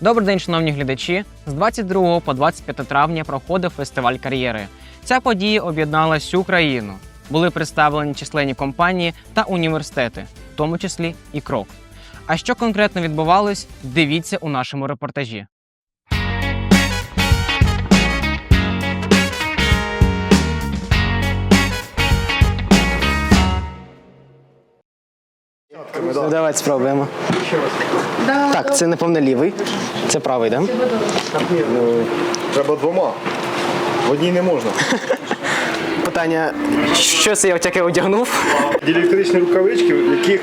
Добрий день, шановні глядачі. З 22 по 25 травня проходив фестиваль кар'єри. Ця подія об'єднала всю країну. Були представлені численні компанії та університети, в тому числі і крок. А що конкретно відбувалось, дивіться у нашому репортажі. Ну, давайте спробуємо. Так, це напевно лівий. Це правий, так? Ну, треба двома. В одній не можна. Питання, що це я таке одягнув? Діелектричні рукавички, в яких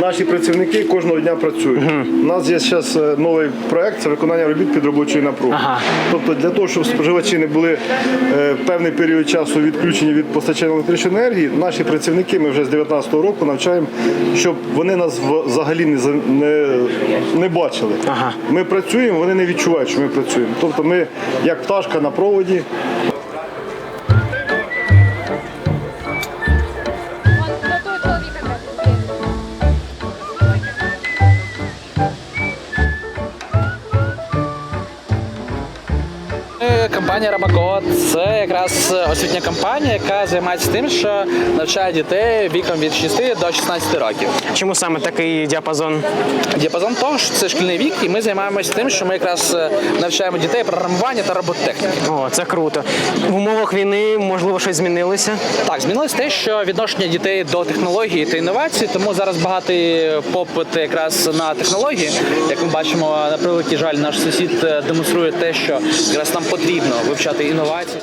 наші працівники кожного дня працюють. У нас є зараз новий проект це виконання робіт під робочою напругою. Ага. Тобто для того, щоб споживачі не були е, певний період часу відключені від постачання електричної енергії, наші працівники ми вже з 2019 року навчаємо, щоб вони нас взагалі не, не, не бачили. Ага. Ми працюємо, вони не відчувають, що ми працюємо. Тобто ми як пташка на проводі. Компанія Рамакод це якраз освітня компанія, яка займається тим, що навчає дітей віком від 6 до 16 років. Чому саме такий діапазон? Діапазон того, що це шкільний вік, і ми займаємося тим, що ми якраз е, навчаємо дітей програмування та робототехніки. О, це круто. В умовах війни, можливо, щось змінилося. Так, змінилось те, що відношення дітей до технології та інновацій, тому зараз багатий попит якраз на технології. Як ми бачимо, на превеликий жаль, наш сусід е, демонструє те, що якраз нам потрібно вивчати інновації.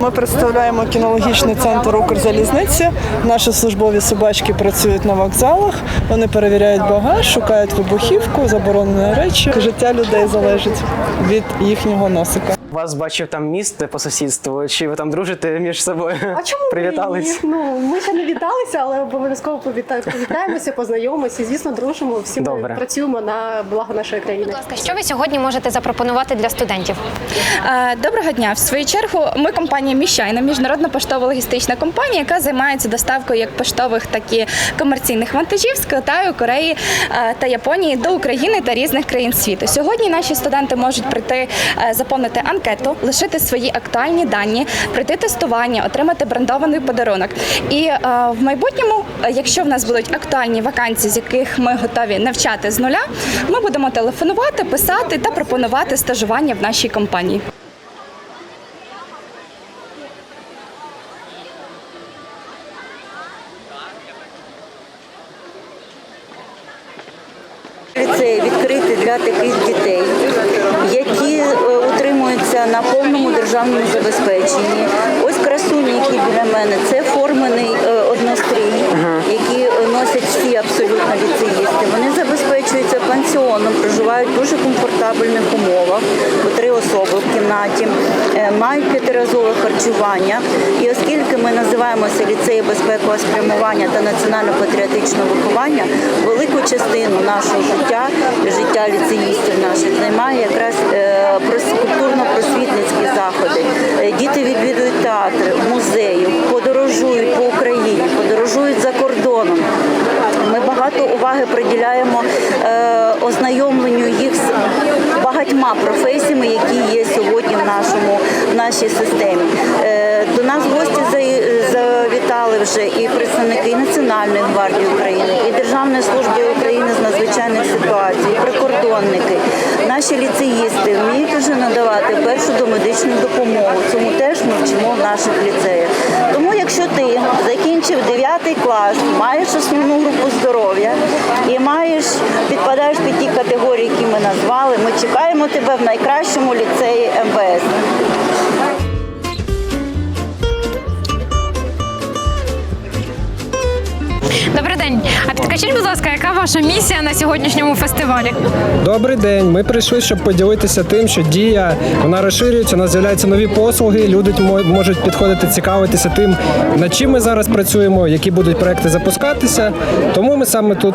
Ми представляємо кінологічний центр Укрзалізниці. Наші службові собачки працюють на вокзалах. Вони перевіряють багаж, шукають вибухівку, заборонені речі. Життя людей залежить від їхнього носика. Вас бачив там міст по сусідству. Чи ви там дружите між собою? А чому Привітались? Ну ми ще не віталися, але обов'язково повіта- повітаємося, познайомимося. Звісно, дружимо. Всі ми Добре. працюємо на благо нашої країни. Будь ласка, що ви сьогодні можете запропонувати для студентів? Е, Доброго дня. В свою чергу ми компанія Міщайна, міжнародна поштово-логістична компанія, яка займається доставкою як поштових, так і комерційних вантажів з Китаю, Кореї е, та Японії до України та різних країн світу. Сьогодні наші студенти можуть прийти е, заповнити анкету, лишити свої актуальні дані, пройти тестування, отримати брендований подарунок. І е, в майбутньому, е, якщо в нас будуть актуальні вакансії, з яких ми готові навчати з нуля, ми будемо телефонувати, писати та пропонувати стажування в нашій компанії. Ліцей відкритий для таких дітей, на повному державному забезпеченні. Ось красуні, які біля мене, це формений е, однострій, які носять всі абсолютно ліцеїсти. Пансіоном, проживають в дуже комфортабельних умовах, по три особи в кімнаті, е, мають п'ятиразове харчування. І оскільки ми називаємося ліцеї безпекового спрямування та національно-патріотичного виховання, велику частину нашого життя, життя ліцеїстів наших займає якраз е, прос- культурно-просвітницькі заходи. Е, Діти відвідують театри, музеї, подорожують по Україні, подорожують за кордоном. Багато уваги приділяємо е, ознайомленню їх з багатьма професіями, які є сьогодні в нашому в нашій системі. Е, до нас гості завітали вже і представники і Національної гвардії України, і Державної служби України з надзвичайних ситуацій, прикордонники. Наші ліцеїсти вміють вже надавати першу домедичну допомогу. Цьому теж ми вчимо в наших ліцеях. Тому, якщо ти закінчив 9 клас, маєш основну групу здоров'я і маєш підпадаєш під ті категорії, які ми назвали, ми чекаємо тебе в найкращому ліцеї МВС. А підкажіть, будь ласка, яка ваша місія на сьогоднішньому фестивалі? Добрий день. Ми прийшли, щоб поділитися тим, що дія вона розширюється, у з'являються нові послуги. Люди мо- можуть підходити, цікавитися тим, над чим ми зараз працюємо, які будуть проекти запускатися. Тому ми саме тут.